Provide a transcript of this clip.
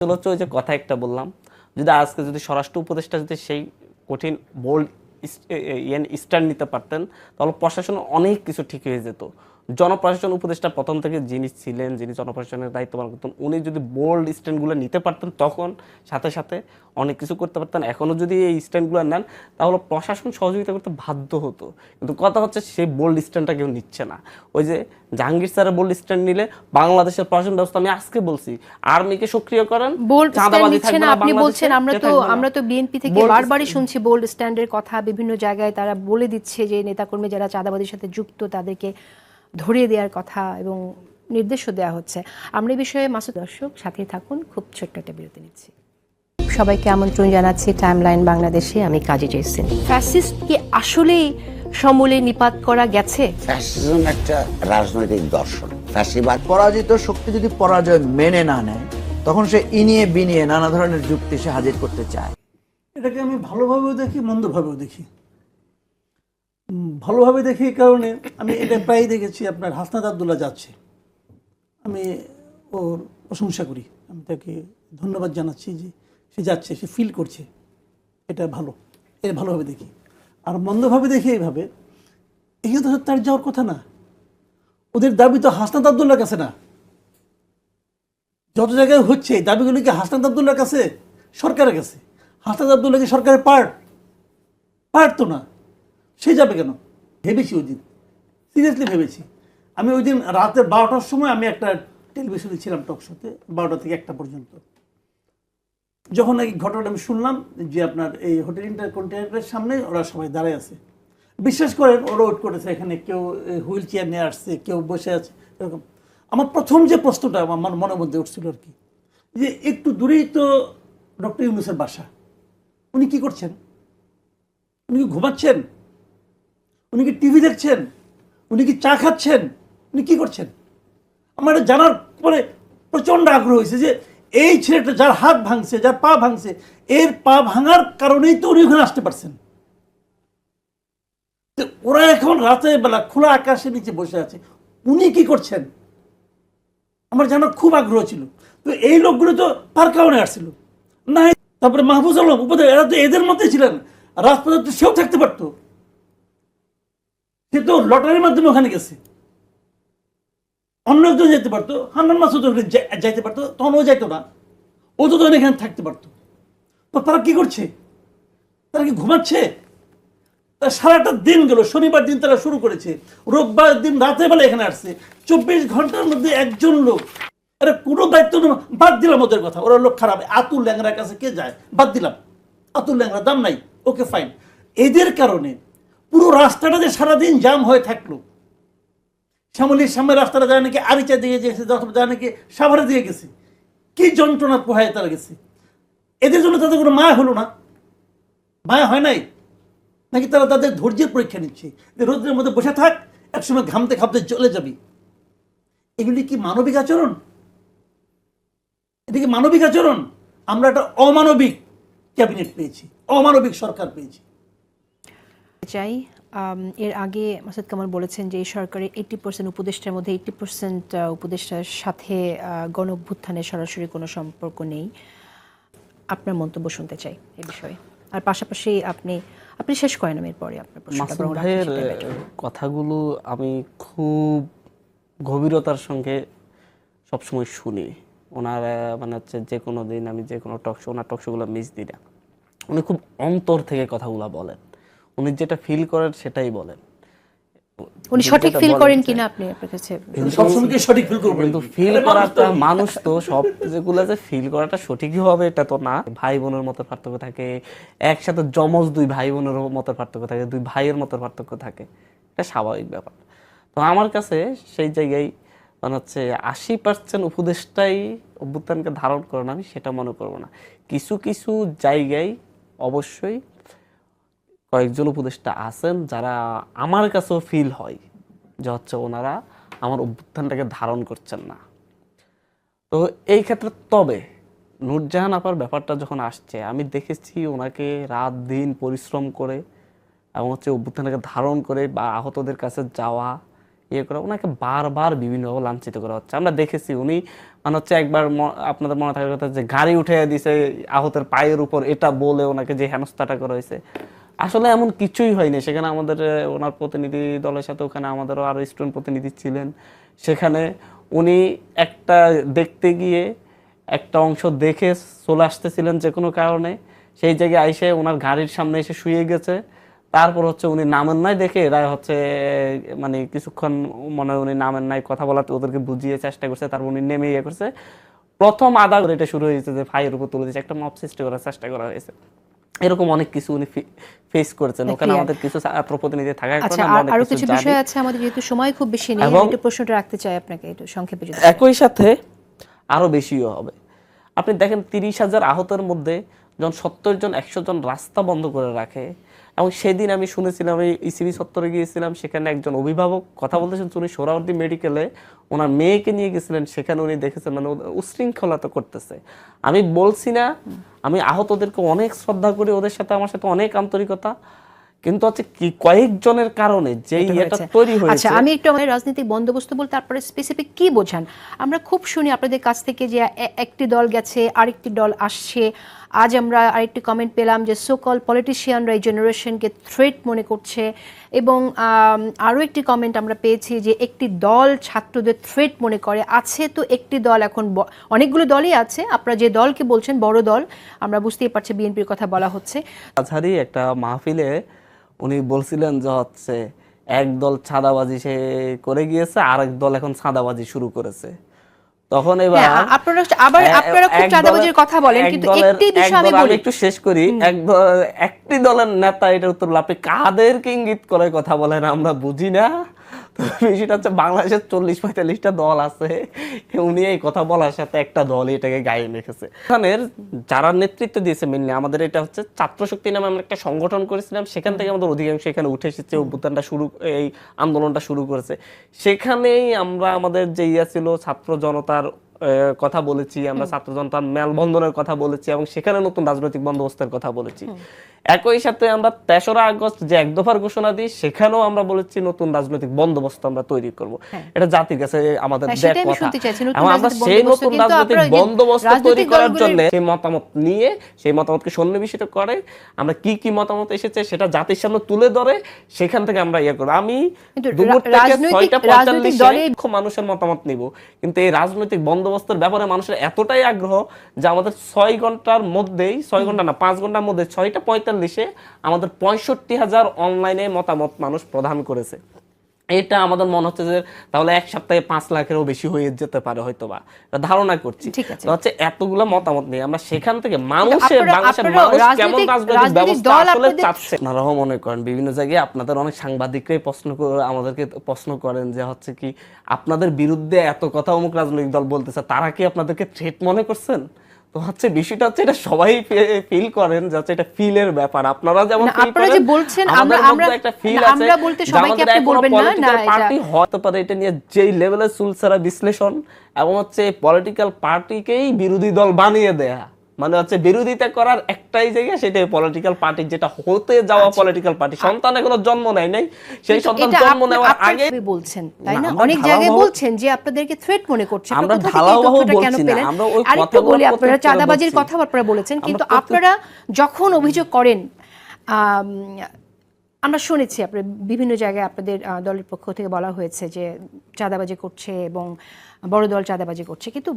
আসলে হচ্ছে ওই যে কথা একটা বললাম, যদি আজকে যদি স্বরাষ্ট্র উপদেষ্টা যদি সেই কঠিন বোল্ড স্ট্যান্ড নিতে পারতেন, তাহলে প্রশাসন অনেক কিছু ঠিক হয়ে যেত। জনপ্রশাসন উপদেষ্টা প্রথম থেকে যিনি ছিলেন যিনি জনপ্রশাসনের দায়িত্ব পালন করতেন উনি যদি বোল্ড স্ট্যান্ডগুলো নিতে পারতেন তখন সাথে সাথে অনেক কিছু করতে পারতেন। এখনও যদি এই স্ট্যান্ডগুলো নেন তাহলে প্রশাসন সহযোগিতা করতে বাধ্য হতো। কিন্তু কথা হচ্ছে সেই বোল্ড স্ট্যান্ডটা কেউ নিচ্ছে না। ওই যে জাহাঙ্গীর স্যারের বোল্ড স্ট্যান্ড নিলে বাংলাদেশের প্রশাসন ব্যবস্থা আমি আজকে বলছি আর্মিকে সক্রিয় করেন বোল্ড স্ট্যান্ড আপনি বলছেন আমরা তো আমরা তো বিএনপি থেকে বারবারই শুনছি বোল্ড স্ট্যান্ডের কথা। বিভিন্ন জায়গায় তারা বলে দিচ্ছে যে নেতাকর্মী যারা চাঁদাবাজির সাথে যুক্ত তাদেরকে ধরিয়ে দেওয়ার কথা এবং নির্দেশও দেওয়া হচ্ছে। আমরা এই বিষয়ে মাসুদ দর্শক সাথে থাকুন। খুব ছোট্ট একটা বিরতি নিচ্ছি। সবাইকে আমন্ত্রণ জানাচ্ছি টাইমলাইন বাংলাদেশে। আমি কাজী জেসিন ফ্যাসিস্ট কি আসলেই সমূলে নিপাত করা গেছে? ফ্যাসিজম একটা রাজনৈতিক দর্শন। ফ্যাসিবাদ পরাজিত শক্তি যদি পরাজয় মেনে না নেয় তখন সে ইনিয়ে বিনিয়ে নানা ধরনের যুক্তি সে হাজির করতে চায়। এটাকে আমি ভালোভাবেও দেখি মন্দভাবেও দেখি। ভালোভাবে দেখি এই কারণে আমি এটা প্রায় দেখেছি, আপনার হাসনাদ আবদুল্লাহ যাচ্ছে। আমি ওর প্রশংসা করি। আমি তাকে ধন্যবাদ জানাচ্ছি যে সে যাচ্ছে, সে ফিল করছে। এটা ভালো এটা ভালোভাবে দেখি। আর মন্দভাবে দেখি এইভাবে এখানে তো তার যাওয়ার কথা না। ওদের দাবি তো হাসনাদ আবদুল্লার কাছে না। যত জায়গায় হচ্ছে, এই দাবিগুলি কি হাসনাদ আবদুল্লার কাছে? সরকারের কাছে। হাসনাদ আবদুল্লাহ কি সরকারের পার্ট পার্ট তো না। সে যাবে কেন? ভেবেছি ওই দিন। সিরিয়াসলি ভেবেছি। আমি ওই দিন রাতের বারোটার সময় আমি একটা টেলিভিশনে ছিলাম টক শোতে বারোটা থেকে একটা পর্যন্ত। যখন এই ঘটনাটা আমি শুনলাম যে আপনার এই হোটেল ইন্টার কন্টেনারের সামনে ওরা সবাই দাঁড়ায় আছে। বিশ্বাস করেন, ওরা ওয়েট করেছে, এখানে কেউ হুইল চেয়ার নিয়ে আসছে, কেউ বসে আছে, এরকম। আমার প্রথম যে প্রশ্নটা আমার মন- মনের মধ্যে উঠছিল আর কি, যে একটু দূরেই তো ডক্টর ইউনুসের বাসা। উনি কি করছেন? উনি কি ঘুমাচ্ছেন? উনি কি টিভি দেখছেন? উনি কি চা খাচ্ছেন? উনি কি করছেন? আমার জানার পরে প্রচণ্ড আগ্রহ হয়েছে যে এই ছেলেটা যার হাত ভাঙছে, যার পা ভাঙছে, এর পা ভাঙার কারণেই তো উনি ওখানে আসতে পারছেন। ওরা এখন রাতের বেলা খোলা আকাশের নিচে বসে আছে। উনি কি করছেন? আমার জানার খুব আগ্রহ ছিল। তো এই লোকগুলো তো তার কারণে আসছিল। না তারপরে মাহফুজ আলম উপদেশ এরা তো এদের মধ্যে ছিলেন। রাজপথে তো সেও থাকতে পারতো। সে তো লটারির মাধ্যমে ওখানে গেছে। অন্য একজন যেতে পারতো, হান্নান মাসুদ যাইতে পারতো তখন ও যাইতো না। ও তো তখন এখানে থাকতে পারতো। তো তারা কি করছে? তারা কি ঘুমাচ্ছে? তারা সারাটা দিন গেল, শনিবার দিন তারা শুরু করেছে। রোববার দিন রাতে বেলা এখানে আসছে। চব্বিশ ঘণ্টার মধ্যে একজন লোক, আরে কোনো দায়িত্ব বাদ দিলাম ওদের কথা, ওরা লোক খারাপ। আতুল ল্যাংরার কাছে কে যায়? বাদ দিলাম। আতুল ল্যাংরা দাম নাই, ওকে ফাইন এদের কারণে পুরো রাস্তাটা যে সারাদিন জাম হয়ে থাকল। শ্যামলির সামনে রাস্তাটা যায় নাকি আরিচা দিয়ে গেছে যায় নাকি সাভারে দিয়ে গেছে। কি যন্ত্রণা পোহায় তারা গেছে। এদের জন্য তাদের কোনো মায়া হলো না। মায়া হয় নাই? নাকি তারা তাদের ধৈর্যের পরীক্ষা নিচ্ছে? রোদ্রের মধ্যে বসে থাক, একসময় ঘামতে ঘামতে চলে যাবি। এগুলি কি মানবিক আচরণ? এটা কি মানবিক আচরণ? আমরা একটা অমানবিক ক্যাবিনেট পেয়েছি, অমানবিক সরকার পেয়েছি। চাই। এর আগে মাসুদ কামাল বলেছেন যে এই সরকারের এইটি পার্সেন্ট উপদেষ্টার মধ্যে এইটি পার্সেন্ট উপদেষ্টার সাথে গণ অভ্যুত্থানের সরাসরি কোনো সম্পর্ক নেই। আপনার মন্তব্য শুনতে চাই এ বিষয়ে। আর পাশাপাশি আপনি আপনি শেষ করেন আমি এরপরে আপনার মাসুদ ভাইয়ের কথাগুলো আমি খুব গভীরতার সঙ্গে সবসময় শুনি। ওনার মানে হচ্ছে যে কোনো দিন আমি যে কোনো টক শো ওনার টক শোগুলো মিস দিই না। উনি খুব অন্তর থেকে কথাগুলো বলেন। উনি যেটা ফিল করেন সেটাই বলেন। উনি সঠিক ফিল করেন কিনা আপনি আপনার কাছে সবসময় কি সঠিক ফিল করব কিন্তু ফিল করাটা মানুষ তো সব যেগুলো যে ফিল করাটা সঠিকই হবে এটা তো না। ভাই বোনের মতো পার্থক্য থাকে একসাথে জমজ দুই ভাই বোনের মতো পার্থক্য থাকে দুই ভাইয়ের মতো পার্থক্য থাকে। এটা স্বাভাবিক ব্যাপার। তো আমার কাছে সেই জায়গায় মানে হচ্ছে আশি পার্সেন্ট উপদেশটাই অভ্যুত্থানকে ধারণ করে না আমি সেটা মনে করব না। কিছু কিছু জায়গায় অবশ্যই কয়েকজন উপদেষ্টা আছেন যারা আমার কাছেও ফিল হয় যে হচ্ছে ওনারা আমার অভ্যুত্থানটাকে ধারণ করছেন না। তো এই ক্ষেত্রে তবে নূরজাহান আপার ব্যাপারটা যখন আসছে, আমি দেখেছি ওনাকে রাত দিন পরিশ্রম করে এবং হচ্ছে অভ্যুত্থানটাকে ধারণ করে বা আহতদের কাছে যাওয়া ইয়ে করা, ওনাকে বারবার বিভিন্নভাবে লাঞ্ছিত করা হচ্ছে। আমরা দেখেছি উনি মানে হচ্ছে একবার আপনাদের মনে থাকার কথা যে গাড়ি উঠে দিছে আহতের পায়ের উপর, এটা বলে ওনাকে যে হেনস্থাটা করা হয়েছে। আসলে এমন কিছুই হয়নি। সেখানে আমাদের ওনার প্রতিনিধি দলের সাথে ওখানে আমাদেরও আরও স্টুডেন্ট প্রতিনিধি ছিলেন। সেখানে উনি একটা দেখতে গিয়ে একটা অংশ দেখে চলে আসতেছিলেন যে কোনো কারণে। সেই জায়গায় আইসে ওনার গাড়ির সামনে এসে শুয়ে গেছে। তারপর হচ্ছে উনি নামেন নাই দেখে এরা হচ্ছে মানে কিছুক্ষণ মনে উনি নামেন নাই, কথা বলাতে ওদেরকে বুঝিয়ে চেষ্টা করছে, তারপর উনি নেমে ইয়ে করছে। প্রথম করে এটা শুরু হয়েছে যে ফাইয়ের উপর তুলে দিয়েছে, একটা মব সৃষ্টি করার চেষ্টা করা হয়েছে। এরকম অনেক কিছু উনি ফেস করেছেন। ওখানে আমাদের কিছু প্রতিনিধি থাকার আচ্ছা কারণে আমরা আর আরও কিছু কিছু বিষয় আছে আমাদের যেহেতু সময় খুব বেশি নেই আমি একটু প্রশ্নটা রাখতে চাই আপনাকে একটু সংক্ষেপে যদি। একই সাথে আরও বেশিও হবে। আপনি দেখেন তিরিশ হাজার আহতের মধ্যে যখন সত্তর জন একশো জন রাস্তা বন্ধ করে রাখে এবং সেদিন আমি শুনেছিলাম এই ইসিবি সত্তরে গিয়েছিলাম সেখানে একজন অভিভাবক কথা বলতেছেন উনি সোহরাওয়ার্দী মেডিকেলে ওনার মেয়েকে নিয়ে গেছিলেন সেখানে উনি দেখেছেন মানে ওদের উশৃঙ্খলতা করতেছে। আমি বলছি না আমি আহতদেরকে অনেক শ্রদ্ধা করি ওদের সাথে আমার সাথে অনেক আন্তরিকতা কিন্তু হচ্ছে কি কয়েকজনের কারণে যেই এটা তৈরি হয়েছে আচ্ছা আমি একটু আমাদের রাজনৈতিক বন্দোবস্ত বলতে তারপরে স্পেসিফিক কি বোঝান? আমরা খুব শুনি আপনাদের কাছ থেকে যে একটি দল গেছে আরেকটি দল আসছে আজ আমরা আরেকটি কমেন্ট পেলাম যে সোকল পলিটিশিয়ানরা এই জেনারেশনকে থ্রেট মনে করছে এবং আরও একটি কমেন্ট আমরা পেয়েছি যে একটি দল ছাত্রদের থ্রেট মনে করে। আছে তো একটি দল এখন অনেকগুলো দলই আছে। আপনারা যে দলকে বলছেন, বড় দল, আমরা বুঝতেই পারছি বিএনপির কথা বলা হচ্ছে। আজহারি একটা মাহফিলে উনি বলছিলেন যে হচ্ছে, এক দল ছাদাবাজি সে করে গিয়েছে, আরেক দল এখন ছাদাবাজি শুরু করেছে। তখন এবার হ্যাঁ, আপনারা আবার আপনারা খুব চাঁদাবাজির কথা বলেন কিন্তু একটি বিষয় আমি বলি। একটু শেষ করি এক একটি দলের নেতা এটার উত্তর লাপে কাদেরকে ইঙ্গিত করে কথা বলেন আমরা বুঝি না। বিষয়টা হচ্ছে বাংলাদেশের চল্লিশ পঁয়তাল্লিশটা দল আছে। উনি এই কথা বলার সাথে একটা দল এটাকে গায়ে রেখেছে এখানের যারা নেতৃত্ব দিয়েছে মেনলি আমাদের এটা হচ্ছে ছাত্র শক্তি নামে আমরা একটা সংগঠন করেছিলাম। সেখান থেকে আমাদের অধিকাংশ এখানে উঠে এসেছে অভ্যুত্থানটা শুরু এই আন্দোলনটা শুরু করেছে। সেখানেই আমরা আমাদের যে ইয়া ছিল ছাত্র জনতার কথা বলেছি আমরা ছাত্র জনতার মেলবন্ধনের কথা বলেছি এবং সেখানে নতুন রাজনৈতিক বন্দোবস্তের কথা বলেছি। একই সাথে আমরা তেসরা আগস্ট যে এক দফার ঘোষণা দিই সেখানেও আমরা বলেছি নতুন রাজনৈতিক বন্দোবস্ত আমরা তৈরি করব। এটা জাতির কাছে আমাদের হ্যাঁ, আমরা সেই নতুন রাজনৈতিক বন্দোবস্ত তৈরি করার জন্য সেই মতামত নিয়ে সেই মতামতকে সন্নিবেশিত করে আমরা কি কি মতামত এসেছে সেটা জাতির সামনে তুলে ধরে সেখান থেকে আমরা ইয়ে করব। আমি দুপুর থেকে ছয়টা পঁয়তাল্লিশে মানুষের মতামত নিব। কিন্তু এই রাজনৈতিক বন্দোবস্তের ব্যাপারে মানুষের এতটাই আগ্রহ যে আমাদের ছয় ঘণ্টার মধ্যেই, ছয় ঘণ্টা না, পাঁচ ঘণ্টার মধ্যে ছয়টা পঁয়তাল্লিশে আমাদের পঁয়ষট্টি হাজার অনলাইনে মতামত মানুষ প্রদান করেছে। এটা আমাদের মনে হচ্ছে যে তাহলে এক সপ্তাহে পাঁচ লাখেরও বেশি হয়ে যেতে পারে হয়তো বা ধারণা করছি। হচ্ছে এতগুলো মতামত নিয়ে আমরা সেখান থেকে মানুষের বাংলাদেশের মানুষ কেমন রাজনৈতিক- ব্যবস্থা আসলে চাচ্ছে? আপনারাও মনে করেন বিভিন্ন জায়গায় আপনাদের অনেক সাংবাদিকরাই প্রশ্ন করে আমাদেরকে প্রশ্ন করেন যে হচ্ছে কি আপনাদের বিরুদ্ধে এত কথা অমুক রাজনৈতিক দল বলতেছে তারা কি আপনাদেরকে থ্রেট মনে করছেন? তো হচ্ছে বিষয়টা হচ্ছে এটা সবাই ফিল করেন যাচ্ছে এটা ফিলের ব্যাপার। আপনারা যেমন আপনারা যে বলছেন, আমরা- আমরা- একটা ফিল আছে আমরা বলতে সবাইকে আপনি বলবেন না, না, পার্টি এটা- হতে পারে এটা নিয়ে যেই লেভেলের সুলসারা বিশ্লেষণ এবং হচ্ছে পলিটিক্যাল পার্টিকেই বিরোধী দল বানিয়ে দেয়া। মানে হচ্ছে বিরোধিতা করার একটাই জায়গা সেটাই পলিটিক্যাল পার্টি যেটা হতে যাওয়া পলিটিক্যাল পার্টি সন্তান এখনও জন্ম নেয় নাই। সেই সন্তান জন্ম নেওয়ার আগে বলছেন তাই না, অনেক জায়গায় বলছেন যে আপনাদেরকে থ্রেট মনে করছে। আমরা কোথা কেন বলছি না, আমরা ওই কথাগুলো বলি আপনারা চাঁদাবাজির। কথা আপনারা বলেছেন কিন্তু আপনারা যখন অভিযোগ করেন আম, আমরা শুনেছি আপনার বিভিন্ন জায়গায় আপনাদের দলের পক্ষ থেকে বলা হয়েছে যে চাঁদাবাজি করছে এবং বড় দল চাঁদাবাজি করছে কিন্তু